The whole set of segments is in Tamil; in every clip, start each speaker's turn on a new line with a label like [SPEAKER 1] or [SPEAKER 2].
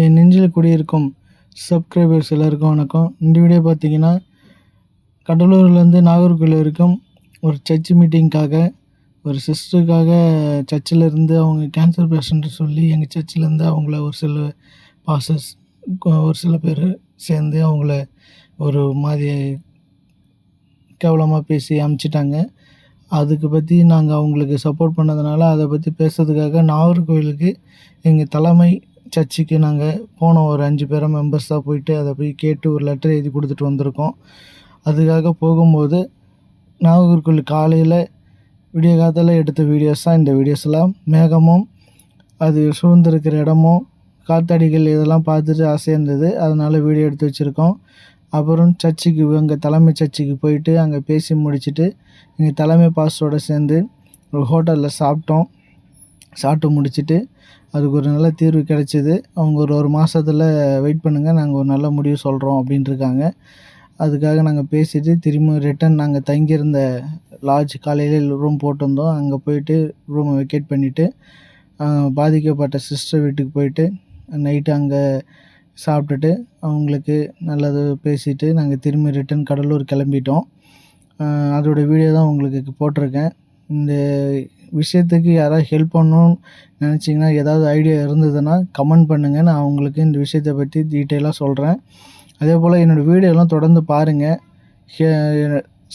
[SPEAKER 1] என் நெஞ்சில் குடியிருக்கும் சப்ஸ்கிரைபர்ஸ் எல்லாருக்கும் வணக்கம். இந்த வீடியோ பார்த்தீங்கன்னா கடலூர்லேருந்து நாகர்கோவில் வரைக்கும் ஒரு சர்ச் மீட்டிங்க்காக ஒரு சிஸ்டருக்காக சர்ச்சில் இருந்து அவங்க கேன்சர் பேஷண்ட்டு சொல்லி எங்கள் சர்ச்சிலேருந்து அவங்கள ஒரு சில பாசஸ் ஒரு சில பேர் சேர்ந்து அவங்கள ஒரு மாதிரி கேவலமாக பேசி அமுச்சிட்டாங்க. அதுக்கு பற்றி நாங்கள் அவங்களுக்கு சப்போர்ட் பண்ணதுனால அதை பற்றி பேசுறதுக்காக நாகர்கோவிலுக்கு எங்கள் தலைமை சர்ச்சுக்கு நாங்கள் போனோம் ஒரு அஞ்சு பேரை மெம்பர்ஸாக போயிட்டு அதை போய் கேட்டு ஒரு லெட்டர் எழுதி கொடுத்துட்டு வந்திருக்கோம். அதுக்காக போகும்போது நாகர்கோவில் காலையில் விடிய காலத்தில் எடுத்த வீடியோஸ் தான் இந்த வீடியோஸ்லாம் மேகமும் அது சூழ்ந்திருக்கிற இடமும் காத்தாடிகள் இதெல்லாம் பார்த்துட்டு ஆசையாக இருந்தது. அதனால் வீடியோ எடுத்து வச்சுருக்கோம். அப்புறம் சர்ச்சுக்கு எங்கள் தலைமை சர்ச்சுக்கு போயிட்டு அங்கே பேசி முடிச்சுட்டு எங்கள் தலைமை பாஸோடு சேர்ந்து ஒரு ஹோட்டலில் சாப்பிட்டோம். சாப்பிட்டு முடிச்சுட்டு அதுக்கு ஒரு நல்ல தீர்வு கிடச்சிது. அவங்க ஒரு ஒரு மாதத்துல வெயிட் பண்ணுங்கள் நாங்கள் ஒரு நல்ல முடிவு சொல்கிறோம் அப்படின்ட்டுருக்காங்க அதுக்காக நாங்கள் பேசிவிட்டு திரும்ப ரிட்டன் நாங்கள் தங்கியிருந்த லாட்ஜ் காலையில் ரூம் போட்டிருந்தோம். அங்கே போயிட்டு ரூமை வெக்கேட் பண்ணிவிட்டு பாதிக்கப்பட்ட சிஸ்டர் வீட்டுக்கு போயிட்டு நைட்டு அங்கே சாப்பிட்டுட்டு அவங்களுக்கு நல்லது பேசிவிட்டு நாங்கள் திரும்பி ரிட்டன் கடலூர் கிளம்பிட்டோம். அதோட வீடியோ தான் உங்களுக்கு போட்டிருக்கேன். இந்த விஷயத்துக்கு யாராவது ஹெல்ப் பண்ணணும்னு நினச்சிங்கன்னா ஏதாவது ஐடியா இருந்ததுன்னா கமெண்ட் பண்ணுங்கள் நான் உங்களுக்கு இந்த விஷயத்தை பற்றி டீட்டெயிலாக சொல்கிறேன் அதே போல் என்னோடய வீடியோலாம் தொடர்ந்து பாருங்கள்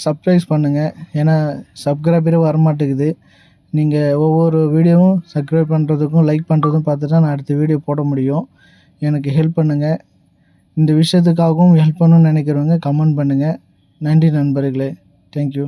[SPEAKER 1] சப்ஸ்கிரைஸ் பண்ணுங்கள் ஏன்னா சப்ஸ்கிரைபரே வரமாட்டேங்குது. நீங்கள் ஒவ்வொரு வீடியோவும் சப்ஸ்கிரைப் பண்ணுறதுக்கும் லைக் பண்ணுறதும் பார்த்துட்டா நான் அடுத்த வீடியோ போட முடியும். எனக்கு ஹெல்ப் பண்ணுங்கள் இந்த விஷயத்துக்காகவும் ஹெல்ப் பண்ணணும்னு நினைக்கிறவங்க கமெண்ட் பண்ணுங்கள் நன்றி நண்பர்களே. தேங்க்யூ